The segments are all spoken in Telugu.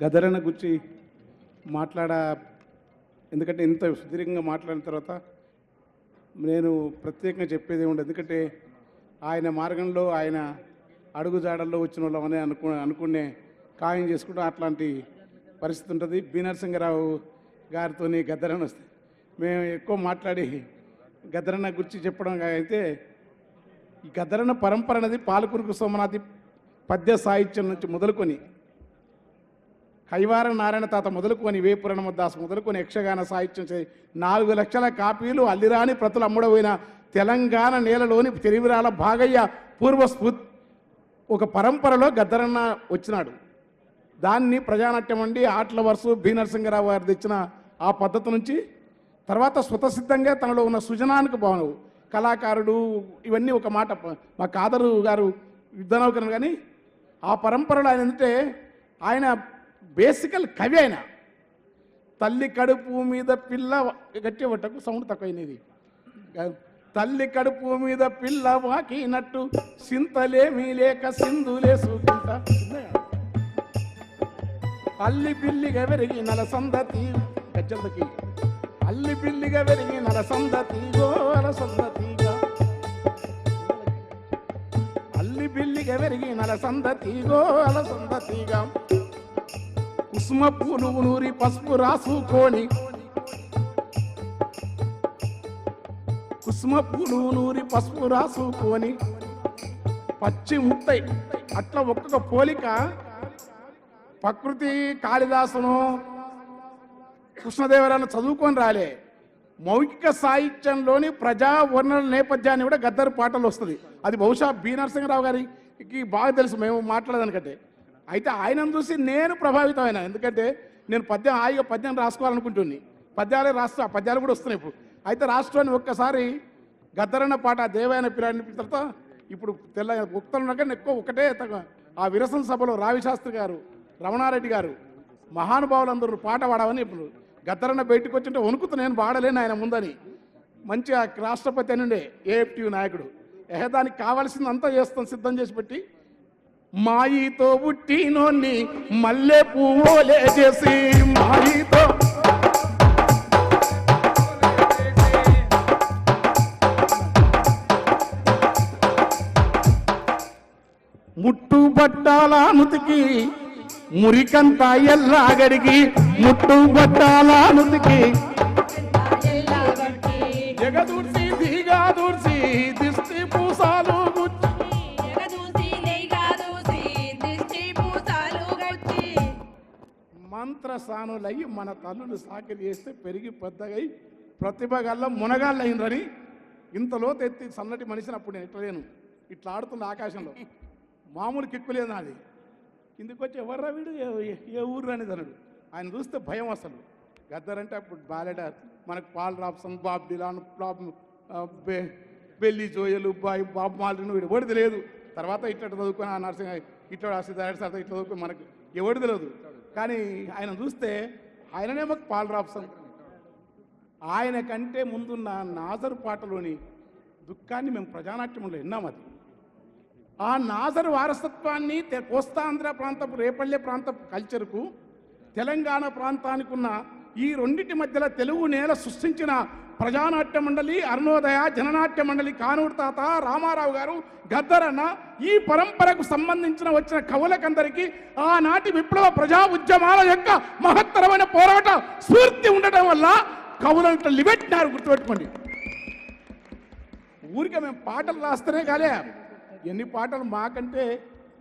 గదరన్న గుచ్చి మాట్లాడ ఎందుకంటే ఇంత సుదీర్ఘంగా మాట్లాడిన తర్వాత నేను ప్రత్యేకంగా చెప్పేది ఉండదు ఎందుకంటే ఆయన మార్గంలో ఆయన అడుగుజాడల్లో వచ్చిన వాళ్ళమని అనుకు అనుకునే ఖాయం చేసుకుంటూ అట్లాంటి పరిస్థితి ఉంటుంది. బి. నరసింహరావు గారితో గద్దరణ వస్తే మేము ఎక్కువ మాట్లాడి గద్దరణ గురించి చెప్పడం అయితే గద్దరణ గద్దరన్న పరంపర అనేది పాలకురుకు సోమనాథి పద్య సాహిత్యం నుంచి మొదలుకొని కైవార నారాయణ తాత మొదలుకొని వేపురణ దాస్ మొదలుకొని యక్షగాన సాహిత్యం చేసి నాలుగు లక్షల కాపీలు అల్లిరాని ప్రతులు అమ్ముడపోయిన తెలంగాణ నేలలోని తెలివిరాల భాగయ్య పూర్వ ఒక పరంపరలో గద్దరన్న వచ్చినాడు. దాన్ని ప్రజానాట్యం అండి ఆటల వరుస బి నరసింహరావు గారు తెచ్చిన ఆ పద్ధతి నుంచి తర్వాత స్వతసిద్ధంగా తనలో ఉన్న సృజనానికి భావన కళాకారుడు ఇవన్నీ ఒక మాట మా కాదరు గారు యుద్ధనౌకరణ కానీ ఆ పరంపరలో ఆయన ఏంటంటే ఆయన బేసికల్ కవి ఆయన తల్లి కడుపు మీద పిల్ల గట్టి పట్టకు సౌండ్ తక్కువైనది. తల్లి కడుపు మీద పిల్ల వాకినట్టు సింతలేమీ లేక సింధులే చూకుంటా అల్లి బిల్లిగా వెరిగి నల సందతి గజ్జలకి. అల్లి బిల్లిగా వెరిగి నల సందతి గోల సందతిగా అల్లి బిల్లిగా వెరిగి నల సందతి గోల నువ్వు కుసుమ నూరి పసుపు రాసుకొని. కుసుమ నువ్వు నూరి పసుపు రాసుకొని. పచ్చి ముత్తై అట్లా ఒక్కొక్క పోలిక. ప్రకృతి కాళిదాసును కృష్ణదేవరాయను చదువుకొని రాలే. మౌఖిక సాహిత్యంలోని ప్రజా వర్ణన నేపథ్యాన్ని కూడా గద్దరు పాటలు వస్తుంది. అది బహుశా బి నరసింహరావు గారికి బాగా తెలుసు మేము మాట్లాడదానికంటే. అయితే ఆయనను చూసి నేను ప్రభావితమైన. ఎందుకంటే నేను పద్యం హాయిగా పద్యం రాసుకోవాలనుకుంటుంది పద్యాలే రాస్తా ఆ పద్యాలు కూడా వస్తున్నాయి ఇప్పుడు. అయితే రాష్ట్రాన్ని ఒక్కసారి గద్దరన్న పాట దేవైన పిల్లని తర్వాత ఇప్పుడు తెల్ల ఉక్తలు కానీ ఎక్కువ ఒకటే తగ- ఆ విరసన సభలో రావి శాస్త్రి గారు రమణారెడ్డి గారు మహానుభావులందరూ పాట పాడమని ఇప్పుడు గద్దరన్న బయటకు వచ్చింటే వణుకుతూ నేను పాడలేను ఆయన ముందని. మంచి రాష్ట్రపతి అని ఉండే ఏఎఫ్టీ నాయకుడు. ఏహ దానికి కావాల్సిందంతా చేస్తాం సిద్ధం చేసి పెట్టి మాయితో పుట్టినోన్ని మల్లె పువ్వులే చేసి మాయితో. ముట్టు బట్టాల నుతికి మురికంత ఎల్లాగడికి ముట్టు బట్టాల నుతికి. జగదూర్చి మంత్రస్థానులయ్యి మన తల్లులు సాకిరి చేస్తే పెరిగి పెద్దగై ప్రతిభ గల్ల మునగాళ్ళు అయినరని ఇంతలో తెత్తి సన్నటి మనిషిని అప్పుడు నేను ఇట్లా లేను ఇట్లా ఆడుతున్న ఆకాశంలో. మామూలు కిక్కులేదు నాది. కిందికి వచ్చి ఎవర్రా వీడు? ఏ- ఏ- ఊరు అనేది అన్నాడు. ఆయన చూస్తే భయం అసలు. గద్దరంటే అప్పుడు బాలెడ? మనకు Paul Robeson Bob Dylan Bob బె- బెల్లి జోయలు బాయ్ బాబ్ మాలిన వీడు ఎవడు లేదు. తర్వాత ఇట్లా చదువుకొని ఆ నర్సింగ్ ఇట్లా సిద్ధార్థ సార్ ఇట్లా చదువుకొని మనకు ఎవరు తెలియదు కానీ ఆయన చూస్తే ఆయననే మాకు పాలరాప్సం ఆయన కంటే ముందున్న నాజరు పాటలోని దుఃఖాన్ని మేము ప్రజానాట్యంలో విన్నాం అది. ఆ నాజరు వారసత్వాన్ని తె- కోస్తాంధ్ర ప్రాంతపు రేపల్లె ప్రాంతపు కల్చర్కు తెలంగాణ ప్రాంతానికి ఉన్న ఈ రెండింటి మధ్యలో తెలుగు నేల సృష్టించిన ప్రజానాట్య మండలి అరుణోదయ జననాట్య మండలి కానూరు తాత రామారావు గారు గద్దరన్న ఈ పరంపరకు సంబంధించిన వచ్చిన కవులకందరికీ ఆనాటి విప్లవ ప్రజా ఉద్యమాల యొక్క మహత్తరమైన పోరాట స్ఫూర్తి ఉండటం వల్ల కవులంట లిబెట్టినారు గుర్తుపెట్టుకోండి. ఊరికే మేము పాటలు రాస్తేనే కాలే. ఎన్ని పాటలు మాకంటే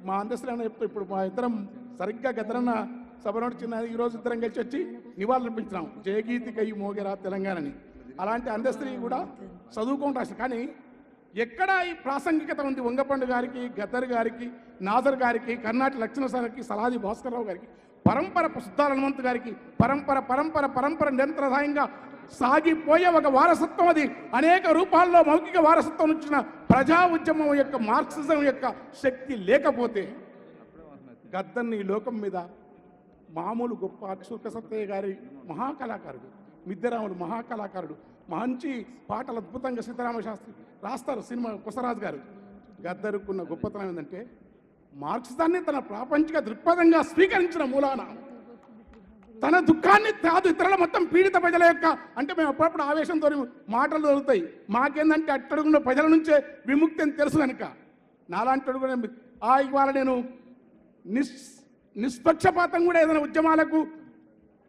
మా అందస్తులు చెప్తా ఇప్పుడు మా ఇద్దరం సరిగ్గా గద్దరన్న సభ చిన్న ఈరోజు ఇద్దరం కలిసి వచ్చి నివాళులు అర్పించినాం జయగీతి తెలంగాణని. అలాంటి అందస్త్రీ కూడా చదువుకుంటారు రాశారు. కానీ ఎక్కడ ఈ ప్రాసంగికత ఉంది. వంగపండు గారికి గద్దర్ గారికి నాజర్ గారికి కర్ణాటి లక్ష్మణ సార్కి సలాది భాస్కర్రావు గారికి పరంపర సుద్దాల హనుమంత్ గారికి పరంపర పరంపర పరంపర నిరంతరదాయంగా సాగిపోయే ఒక వారసత్వం అది. అనేక రూపాల్లో మౌఖిక వారసత్వం వచ్చిన ప్రజా ఉద్యమం యొక్క మార్క్సిజం యొక్క శక్తి లేకపోతే గద్దర్ని ఈ లోకం మీద మామూలు గొప్ప అక్షుక సత్తయ్య గారి మహాకళాకారుడు మిద్దెరాముడు మహాకళాకారుడు మంచి పాటలు అద్భుతంగా సీతారామ శాస్త్రి రాస్తారు సినిమా కుసరాజు గారు. గద్దరుకున్న గొప్పతనం ఏంటంటే మార్క్సిజాన్ని తన ప్రాపంచిక దృక్పథంగా స్వీకరించిన మూలాన తన దుఃఖాన్ని కాదు ఇతరుల మొత్తం పీడిత ప్రజల యొక్క అంటే మేము అప్పుడప్పుడు ఆవేశంతో మాటలు దొరుకుతాయి మాకేందంటే అట్టడుగున్న ప్రజల నుంచే విముక్తి అని తెలుసు కనుక నాలాంటి అడుగున ఆ ఇవాళ నేను నిస్ నిష్పక్షపాతం కూడా ఏదైనా ఉద్యమాలకు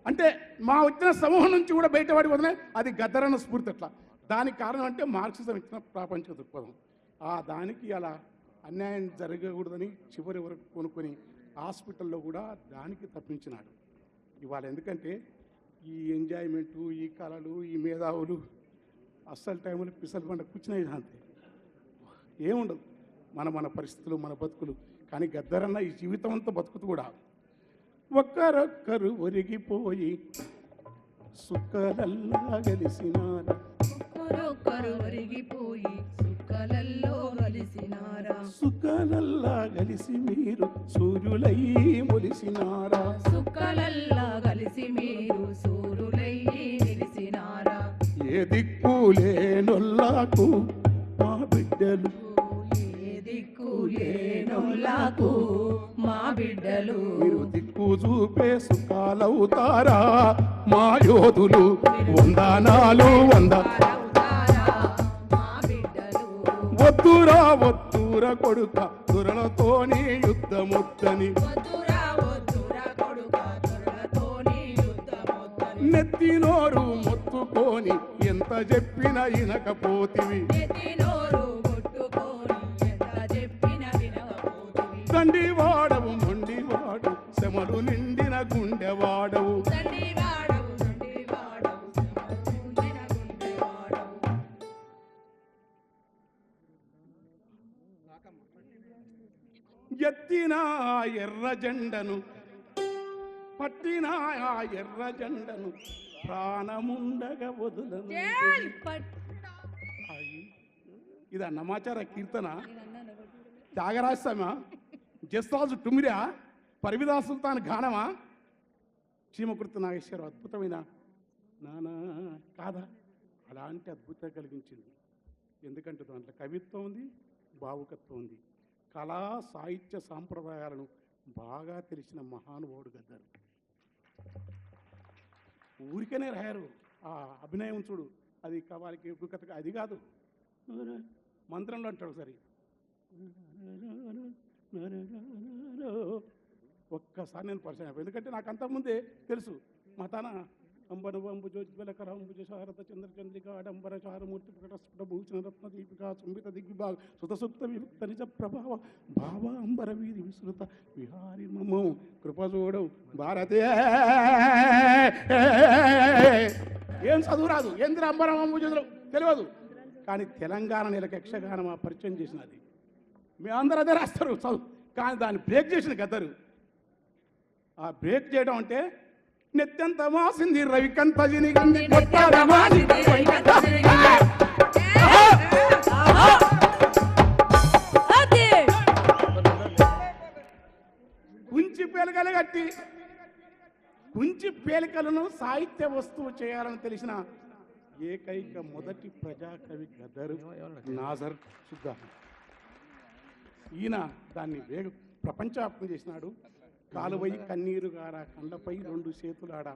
అంటే మా వచ్చిన సమూహం నుంచి కూడా బయటపడి వదిలే అది గద్దరన్న స్ఫూర్తి అట్లా. దానికి కారణం అంటే మార్క్సిజం ఇచ్చిన ప్రాపంచ దృక్పథం. ఆ దానికి అలా అన్యాయం జరగకూడదని చివరి వరకు కొనుక్కొని హాస్పిటల్లో కూడా దానికి తప్పించినాడు. ఇవాళ ఎందుకంటే ఈ ఎంజాయ్మెంటు ఈ కళలు ఈ మేధావులు అస్సలు టైంలో పిసలు పంట కూర్చునే అంతే ఏముండదు. మన మన పరిస్థితులు మన బతుకులు. కానీ గద్దరన్న ఈ జీవితం అంతా బతుకుతూ కూడా ఒక్కరొక్కరు ఒరిగిపోయి సుక్కలల్లా గెలిసినార? ఒక్కరొక్కరు ఒరిగిపోయి సుక్కలల్లో కలిసినారా సుక్కలల్లా గలిసి మీరు సూర్యులై మొలిసినారా? సుక్కలల్లా కలిసి మీరు సూరులయ్యి నిలిసినారా ఏ దిక్కు లేనొల్లాకు మా బిడ్డలు. ఏ దిక్కు లేనోళ్ళకు మా బిడ్డలు మీరు దిక్కు చూపే సుఖాలవుతారా మా యోధులు వందనాలు వంద. వద్దురా వద్దురా కొడుక దురలతోని యుద్ధముద్దని. నెత్తినోరు మొత్తుకొని ఎంత చెప్పినా ఇనకపోతివి వినకపోతివి. తండ్రి వాడవు శ్రమల గుండె వాడవు. ఎత్తిన ఆ ఎర్ర జెండను పట్టిన ఆ ఎర్ర జెండను ప్రాణముండగ వదులను. ఇది అన్నమాచార కీర్తన. త్యాగరాజస్వామ జస్రాజు టుమిరా పరివిదా సుల్తాన్ గానమా? చీమకుర్తి నాగేశ్వర అద్భుతమైన? నానా కాదా? అలాంటి అద్భుతం కలిగించింది. ఎందుకంటే దాంట్లో కవిత్వం ఉంది భావుకత్వం ఉంది. కళా సాహిత్య సాంప్రదాయాలను బాగా తెలిసిన మహానుభావుడు గద్దారు. ఊరికనే రాయారు. ఆ అభినయం చూడు. అది కవాలికి కథ అది కాదు. మంత్రంలో అంటాడు సరే ఒక్కసారి నేను పరిచయం అయిపోయి ఎందుకంటే నాకు అంతకుముందే తెలుసు. మా తన అంబన వంబు జోజ్వల శారద చంద్ర చంద్రిక ఆడంబర చారమూర్తి ప్రకట భూషణ రత్న దీపిక సుంబిత దిగ్విభాగ సుత సుప్త విముక్త నిజ ప్రభావ భావ అంబర వీరి విస్తృత విహారి మమ్మ కృపజోడు భారతే. ఏం చదువు రాదు. ఏంద్ర అంబరం అంబు తెలియదు. కానీ తెలంగాణ నెలకు యక్షగానం ఆ పరిచయం చేసినది. మీ అందరూ అదే రాస్తారు. చదువు. కానీ దాన్ని బ్రేక్ చేసిన గద్దరు. ఆ బ్రేక్ చేయడం అంటే నెత్తంత మాసింది రవికంత జినిగంది కుంచి పేలికలు కట్టి కుంచి పేలికలను సాహిత్య వస్తువు చేయాలని తెలిసిన ఏకైక మొదటి ప్రజాకవి గద్దరు నాజర్ సుద్దా. ఈయన దాన్ని వేగ ప్రపంచవ్యాప్తం చేసినాడు. కాలువై కన్నీరు గారా కండ్లపై రెండు చేతులాడా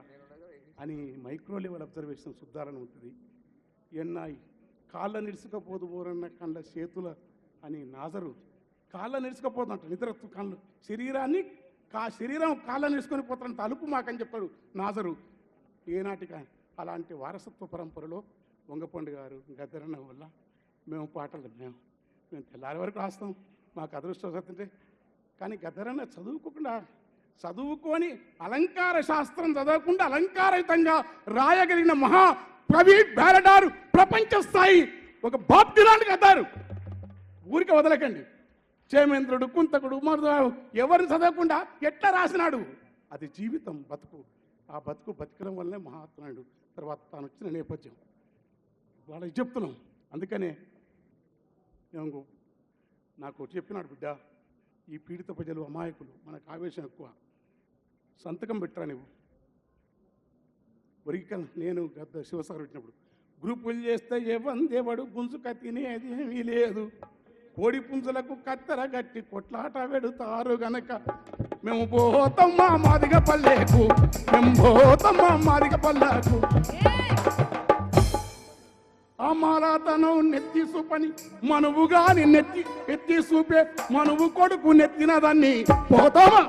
అని మైక్రో లెవెల్ అబ్జర్వేషన్ శుద్ధాలని ఉంటుంది. ఎన్నాయి? కాళ్ళ నిడుచుకపోదు బోరన్న కండ్ల చేతుల అని నాజరు. కాళ్ళ నిడుచుకపోతుంట నిద్ర కళ్ళు శరీరాన్ని కా శరీరం కాళ్ళ నిడుచుకొని పోతాను తలుపు మాకని చెప్పాడు నాజరు. ఏనాటిక? అలాంటి వారసత్వ పరంపరలో వంగపండు గారు గద్దరన్న వల్ల మేము పాటలు మేము మేము తెల్లారి వరకు రాస్తాం. మాకు అదృష్టం కానీ గద్దరన్న చదువుకోకుండా చదువుకొని అలంకార శాస్త్రం చదవకుండా అలంకారయుతంగా రాయగలిగిన మహా ప్రవీణ్ బ్యారడారు ప్రపంచ స్థాయి ఒక బాప్తిలాంటి కద్దారు ఊరికి వదలకండి. చేమేంద్రుడు కుంతకుడు మరుదాడు ఎవరిని చదవకుండా ఎట్లా రాసినాడు? అది జీవితం బతుకు. ఆ బతుకు బతకడం వల్లనే మహాత్ముడు. తర్వాత తాను వచ్చిన నేపథ్యం. వాళ్ళకి చెప్తున్నాం. అందుకనే నేను నాకు చెప్పినాడు బిడ్డ. ఈ పీడిత ప్రజలు అమాయకులు మనకు ఆవేశం ఎక్కువ. సంతకం పెట్టరా నువ్వు ఒరిక నేను గద్ద శివసాగర్ పెట్టినప్పుడు గ్రూపులు చేస్తే ఏవందేవాడు గుంజుక తినేది ఏమీ లేదు. కోడి పుంజులకు కత్తెర గట్టి కొట్లాట పెడతారు గనక. మేము పోతాం మా మాదిగ పల్లెకు. మేము పోతాం మా మాదిగ పల్లెకు. ఆ నెత్తి చూపని మనువుగాని నెత్తి ఎత్తి చూపే మనువు కొడుకు నెత్తిన దాన్ని పోతామా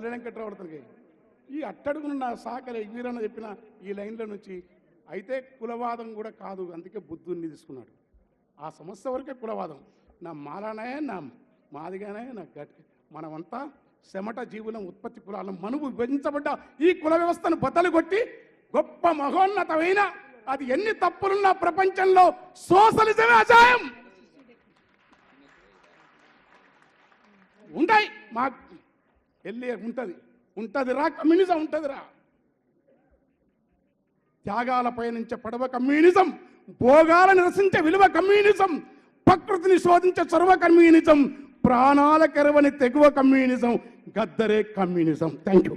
మల్లె వెంకట్రావుడికి ఈ అట్టడుగునున్న శాఖలే వీరన్న చెప్పిన ఈ లైన్ల నుంచి అయితే కులవాదం కూడా కాదు అందుకే బుద్ధుడిని తీసుకున్నాడు. ఆ సమస్య వరకే కులవాదం. నా మాలానే నా మాదిగానే నా గట్ మనమంతా శమట జీవులం ఉత్పత్తి కులాలం మనువు విభజించబడ్డ ఈ కుల వ్యవస్థను బద్దలు కొట్టి గొప్ప మహోన్నతమైన అది ఎన్ని తప్పులున్నా ప్రపంచంలో సోషలిజమే అజాయం. ఉంటాయి మా వెళ్ళి ఉంటుంది. ఉంటుందిరా కమ్యూనిజం ఉంటుందిరా. త్యాగాల పయనించే పడవ కమ్యూనిజం భోగాల నిరసించే విలువ కమ్యూనిజం ప్రకృతిని శోధించే చొరవ కమ్యూనిజం ప్రాణాల కెరవని తెగువ communism గద్దరే communism. Thank you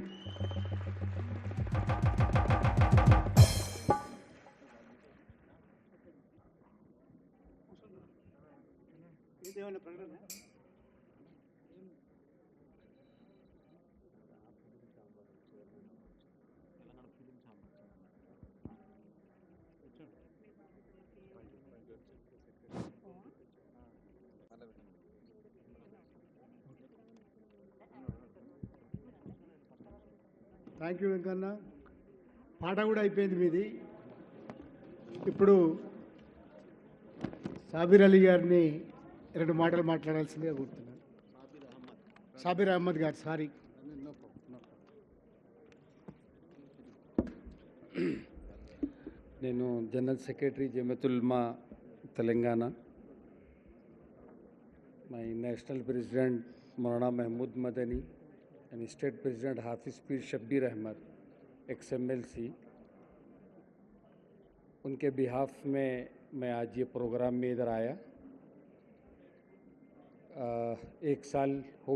thank you Venkanna పాట కూడా అయిపోయింది మీది. ఇప్పుడు సాబిర్ అలీ గారిని రెండు మాటలు మాట్లాడాల్సిందిగా కూర్చున్నాను సాబిర్ అహ్మద్ గారు సారీ. నేను general secretary Jamiat Ulama Telangana. My national president మౌనా Mahmood Madani and state president Hafiz Peer Shabbir Ahmed X M L C उनके बिहाफ में मैं आज ये प्रोग्राम में इधर आया। आ, एक साल हो